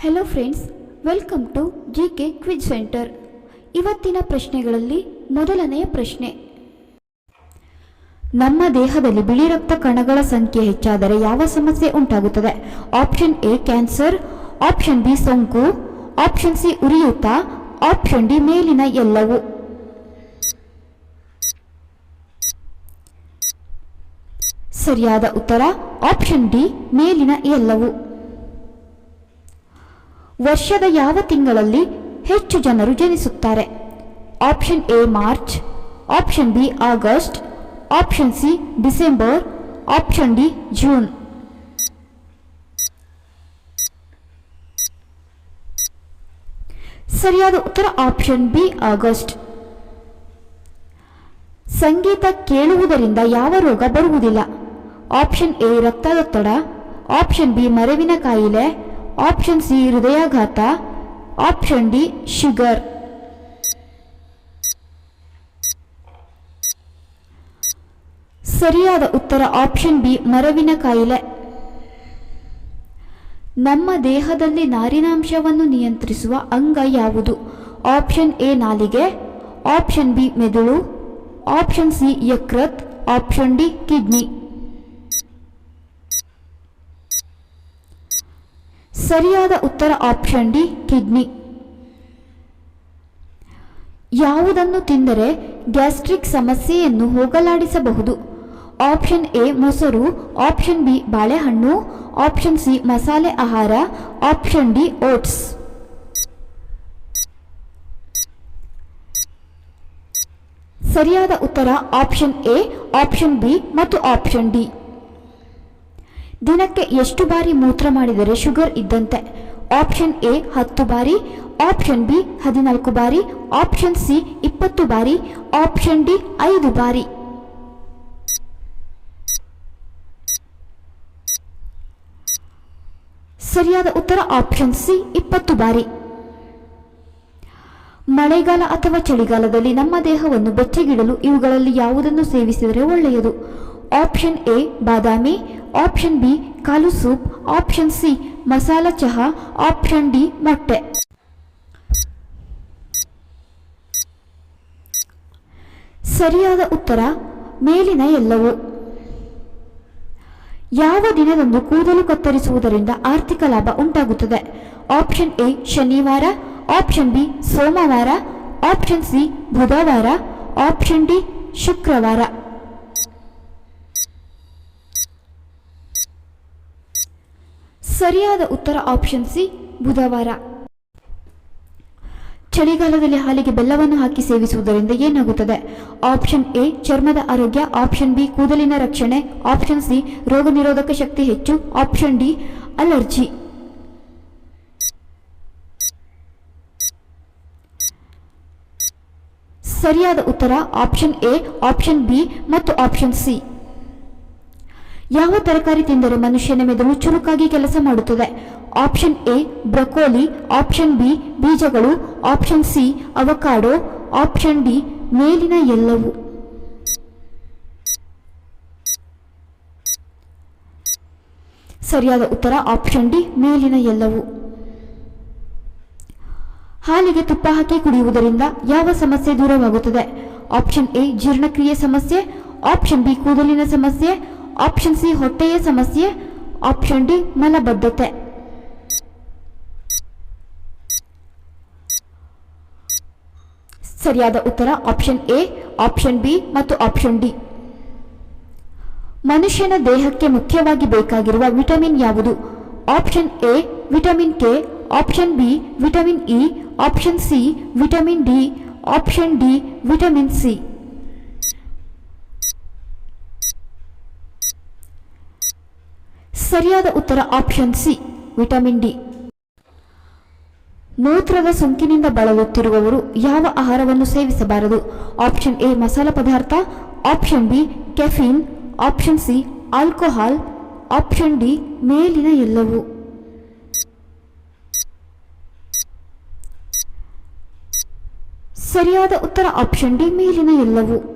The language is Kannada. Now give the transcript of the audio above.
Hello friends welcome to G K quiz centre ಇವತ್ತಿನ ಪ್ರಶ್ನೆಗಳಲ್ಲಿ ಮೊದಲನೆಯ ಪ್ರಶ್ನೆ. ನಮ್ಮ ದೇಹದಲ್ಲಿ ಬಿಳಿ ರಕ್ತ ಕಣಗಳ ಸಂಖ್ಯೆ ಹೆಚ್ಚಾದರೆ ಯಾವ ಸಮಸ್ಯೆ ಉಂಟಾಗುತ್ತದೆ? Option A cancer option B ಸೋಂಕು. ಆಪ್ಷನ್ ಸಿ ಉರಿಯೂತ. ಆಪ್ಷನ್ ಡಿ ಮೇಲಿನ ಎಲ್ಲವು. ಸರಿಯಾದ ಉತ್ತರ. ಆಪ್ಷನ್ ಡಿ ಮೇಲಿನ ಎಲ್ಲವು. ವರ್ಷದ ಯಾವ ತಿಂಗಳಲ್ಲಿ ಹೆಚ್ಚು ಜನರು ಜನಿಸುತ್ತಾರೆ? Option A March, option B August, option C December, option D June. ಸರಿಯಾದ ಉತ್ತರ ಆಪ್ಷನ್ ಬಿ ಆಗಸ್ಟ್. ಸಂಗೀತ ಕೇಳುವುದರಿಂದ ಯಾವ ರೋಗ ಬರುವುದಿಲ್ಲ? ಆಪ್ಷನ್ ಎ ರಕ್ತದೊತ್ತಡ, ಆಪ್ಷನ್ ಬಿ ಮರವಿನ ಕಾಯಿಲೆ ಆಪ್ಷನ್ ಸಿ ಹೃದಯಾಘಾತ. ಆಪ್ಷನ್ ಡಿ ಶುಗರ್ ಸರಿಯಾದ ಉತ್ತರ ಆಪ್ಷನ್ ಬಿ ಮರವಿನ ಕಾಯಿಲೆ. ನಮ್ಮ ದೇಹದಲ್ಲಿ ನಾರಿನಾಂಶವನ್ನು ನಿಯಂತ್ರಿಸುವ ಅಂಗ ಯಾವುದು? ಆಪ್ಷನ್ ಎ ನಾಲಿಗೆ. ಆಪ್ಷನ್ ಬಿ ಮೆದುಳು. Option C ಯಕೃತ್. Option D kidney. ಸರಿಯಾದ ಉತ್ತರ ಆಪ್ಷನ್ ಡಿ, ಕಿಡ್ನಿ. ಯಾವುದನ್ನು ತಿಂದರೆ ಗ್ಯಾಸ್ಟ್ರಿಕ್ ಸಮಸ್ಯೆಯನ್ನು ಹೋಗಲಾಡಿಸಬಹುದು. ಆಪ್ಷನ್ ಎ, ಮೊಸರು. ಆಪ್ಷನ್ ಬಿ, ಬಾಳೆಹಣ್ಣು. ಆಪ್ಷನ್ ಸಿ, ಮಸಾಲೆ ಆಹಾರ. Option D, oats. ಸರಿಯಾದ ಉತ್ತರ ಆಪ್ಷನ್ ಎ, ಆಪ್ಷನ್ ಬಿ ಮತ್ತು ಆಪ್ಷನ್ ಡಿ. ದಿನಕ್ಕೆ ಎಷ್ಟು ಬಾರಿ ಮೂತ್ರ ಮಾಡಿದರೆ ಶುಗರ್ ಇದ್ದಂತೆ? ಆಪ್ಷನ್ ಎ ಹತ್ತು ಬಾರಿ, ಆಪ್ಷನ್ ಬಿ ಹದಿನಾಲ್ಕು ಬಾರಿ, ಆಪ್ಷನ್ ಸಿ ಇಪ್ಪತ್ತು ಬಾರಿ, ಆಪ್ಷನ್ ಡಿ ಐದು ಬಾರಿ. ಸರಿಯಾದ ಉತ್ತರ ಆಪ್ಷನ್ ಸಿ ಇಪ್ಪತ್ತು ಬಾರಿ. ಮಳೆಗಾಲ ಅಥವಾ ಚಳಿಗಾಲದಲ್ಲಿ ನಮ್ಮ ದೇಹವನ್ನು ಬೆಚ್ಚಗಿಡಲು ಇವುಗಳಲ್ಲಿ ಯಾವುದನ್ನು ಸೇವಿಸಿದರೆ ಒಳ್ಳೆಯದು? ಆಪ್ಷನ್ ಎ ಬಾದಾಮಿ ಆಪ್ಷನ್ ಬಿ ಕಾಲು ಸೂಪ್. ಆಪ್ಷನ್ ಸಿ ಮಸಾಲ ಚಹಾ. ಆಪ್ಷನ್ ಡಿ ಮೊಟ್ಟೆ. ಸರಿಯಾದ ಉತ್ತರ, ಮೇಲಿನ ಎಲ್ಲವೂ. ಯಾವ ದಿನದಂದು ಕೂದಲು ಕತ್ತರಿಸುವುದರಿಂದ ಆರ್ಥಿಕ ಲಾಭ ಉಂಟಾಗುತ್ತದೆ? ಆಪ್ಷನ್ ಎ ಶನಿವಾರ. ಆಪ್ಷನ್ ಬಿ ಸೋಮವಾರ. ಆಪ್ಷನ್ ಸಿ ಬುಧವಾರ. ಆಪ್ಷನ್ ಡಿ ಶುಕ್ರವಾರ. ಸರಿಯಾದ ಉತ್ತರ ಆಪ್ಷನ್ ಸಿ ಬುಧವಾರ. ಚಳಿಗಾಲದಲ್ಲಿ ಹಾಲಿಗೆ ಬೆಲ್ಲವನ್ನು ಹಾಕಿ ಸೇವಿಸುವುದರಿಂದ ಏನಾಗುತ್ತದೆ? ಆಪ್ಷನ್ ಎ, ಚರ್ಮದ ಆರೋಗ್ಯ. ಆಪ್ಷನ್ ಬಿ, ಕೂದಲಿನ ರಕ್ಷಣೆ. ಆಪ್ಷನ್ ಸಿ, ರೋಗ ನಿರೋಧಕ ಶಕ್ತಿ ಹೆಚ್ಚು. ಆಪ್ಷನ್ ಡಿ ಅಲರ್ಜಿ ಸರಿಯಾದ ಉತ್ತರ ಆಪ್ಷನ್ ಎ ಆಪ್ಷನ್ ಬಿ ಮತ್ತು ಆಪ್ಷನ್ ಸಿ. ಯಾವ ತರಕಾರಿ ತಿಂದರೆ ಮನುಷ್ಯನ ಮೆದುಳು ಚುರುಕಾಗಿ ಕೆಲಸ ಮಾಡುತ್ತದೆ? Option A broccoli. Option B ಬೀಜಗಳು. Option C avocado. Option D ಮೇಲಿನ ಎಲ್ಲವೂ. ಸರಿಯಾದ ಉತ್ತರ ಆಪ್ಷನ್ ಡಿ ಮೇಲಿನ ಎಲ್ಲವೂ. ಹಾಲಿಗೆ ತುಪ್ಪ ಹಾಕಿ ಕುಡಿಯುವುದರಿಂದ ಯಾವ ಸಮಸ್ಯೆ ದೂರವಾಗುತ್ತದೆ? ಆಪ್ಷನ್ ಎ ಜೀರ್ಣಕ್ರಿಯೆ ಸಮಸ್ಯೆ. ಆಪ್ಷನ್ ಬಿ ಕೂದಲಿನ ಸಮಸ್ಯೆ. ಆಪ್ಷನ್ ಸಿ ಹೊಟ್ಟೆಯ ಸಮಸ್ಯೆ. ಆಪ್ಷನ್ ಡಿ ಮಲಬದ್ಧತೆ. ಸರಿಯಾದ ಉತ್ತರ ಆಪ್ಷನ್ ಎ ಆಪ್ಷನ್ ಬಿ ಮತ್ತು ಆಪ್ಷನ್ ಡಿ ಮನುಷ್ಯನ ದೇಹಕ್ಕೆ ಮುಖ್ಯವಾಗಿ ಬೇಕಾಗಿರುವ ವಿಟಮಿನ್ ಯಾವುದು? Option A vitamin K option B vitamin E option C vitamin D option D vitamin C ಸರಿಯಾದ ಉತ್ತರ ಆಪ್ಷನ್ ಸಿ, ವಿಟಮಿನ್ ಡಿ. ಮೂತ್ರದ ಸೋಂಕಿನಿಂದ ಬಳಲುತ್ತಿರುವವರು ಯಾವ ಆಹಾರವನ್ನು ಸೇವಿಸಬಾರದು? ಆಪ್ಷನ್ ಎ, ಮಸಾಲ ಪದಾರ್ಥ. Option B, caffeine. Option C, alcohol. Option D, ಮೇಲಿನ ಎಲ್ಲವು. ಸರಿಯಾದ ಉತ್ತರ ಆಪ್ಷನ್ ಡಿ, ಮೇಲಿನ ಎಲ್ಲವು.